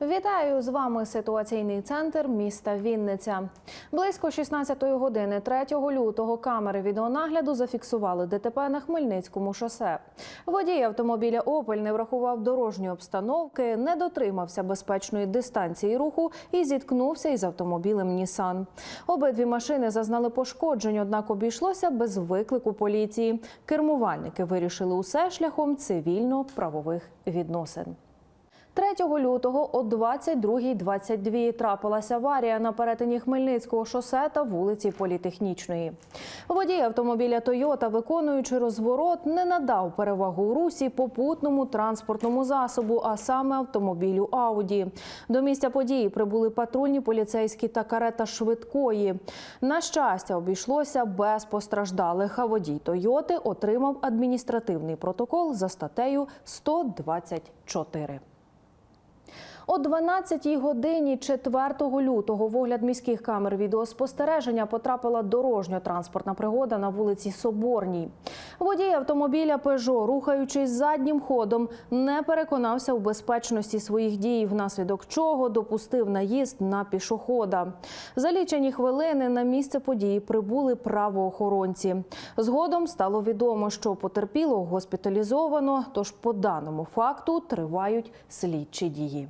Вітаю з вами ситуаційний центр міста Вінниця. Близько 16-ї години 3 лютого камери відеонагляду зафіксували ДТП на Хмельницькому шосе. Водій автомобіля Опель не врахував дорожньої обстановки, не дотримався безпечної дистанції руху і зіткнувся із автомобілем Нісан. Обидві машини зазнали пошкоджень, однак обійшлося без виклику поліції. Кермувальники вирішили усе шляхом цивільно-правових відносин. 3 лютого о 22.22 трапилася аварія на перетині Хмельницького шосе та вулиці Політехнічної. Водій автомобіля Тойота, виконуючи розворот, не надав перевагу у русі попутному транспортному засобу, а саме автомобілю Ауді. До місця події прибули патрульні поліцейські та карета швидкої. На щастя, обійшлося без постраждалих. А водій Тойоти отримав адміністративний протокол за статтею 124. О 12-й годині 4 лютого в огляд міських камер відеоспостереження потрапила дорожньо-транспортна пригода на вулиці Соборній. Водій автомобіля Пежо, рухаючись заднім ходом, не переконався у безпечності своїх дій, внаслідок чого допустив наїзд на пішохода. За лічені хвилини на місце події прибули правоохоронці. Згодом стало відомо, що потерпілого госпіталізовано, тож по даному факту тривають слідчі дії.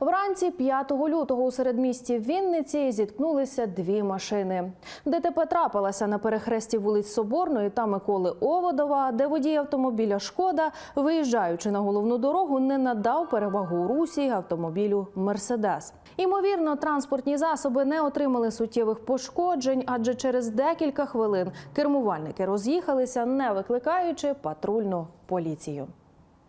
Вранці 5 лютого у середмісті Вінниці зіткнулися дві машини. ДТП трапилася на перехресті вулиць Соборної та Миколи Оводова, де водій автомобіля Шкода, виїжджаючи на головну дорогу, не надав перевагу русі автомобілю Мерседес. Імовірно, транспортні засоби не отримали суттєвих пошкоджень, адже через декілька хвилин кермувальники роз'їхалися, не викликаючи патрульну поліцію.